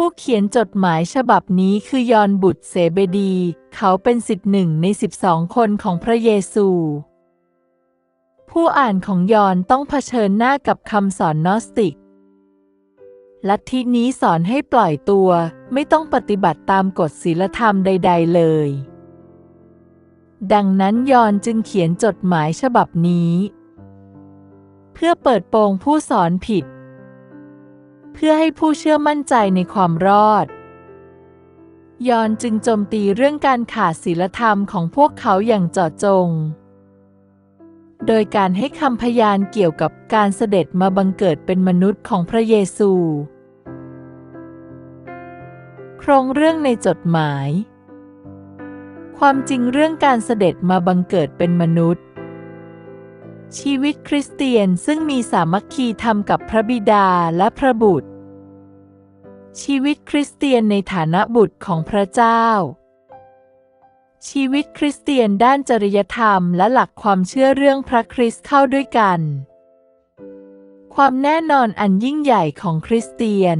ผู้เขียนจดหมายฉบับนี้คือยอนบุตรเสเบดี เขาเป็นสิทธิ์หนึ่งในสิบสองคนของพระเยซู ผู้อ่านของยอนต้องเผชิญหน้ากับคำสอนนอสติก ลัทธินี้สอนให้ปล่อยตัว ไม่ต้องปฏิบัติตามกฎศีลธรรมใด ๆ เลย ดังนั้นยอนจึงเขียนจดหมายฉบับนี้ เพื่อเปิดโปงผู้สอนผิด พื่อให้ผู้เชื่อมั่นใจในความรอด ยอนจึงโจมตีเรื่องการขาดศีลธรรมของพวกเขาอย่างเจาะจง โดยการให้คำพยานเกี่ยวกับการเสด็จมาบังเกิดเป็นมนุษย์ของพระเยซู โครงเรื่องในจดหมาย ความจริงเรื่องการเสด็จมาบังเกิดเป็นมนุษย์ ชีวิตคริสเตียนซึ่งมีสามัคคีธรรมกับพระบิดาและพระบุตร ชีวิตคริสเตียนในฐานะบุตรของพระเจ้า ชีวิตคริสเตียนด้านจริยธรรมและหลักความเชื่อเรื่องพระคริสต์เข้าด้วยกัน ความแน่นอนอันยิ่งใหญ่ของคริสเตียน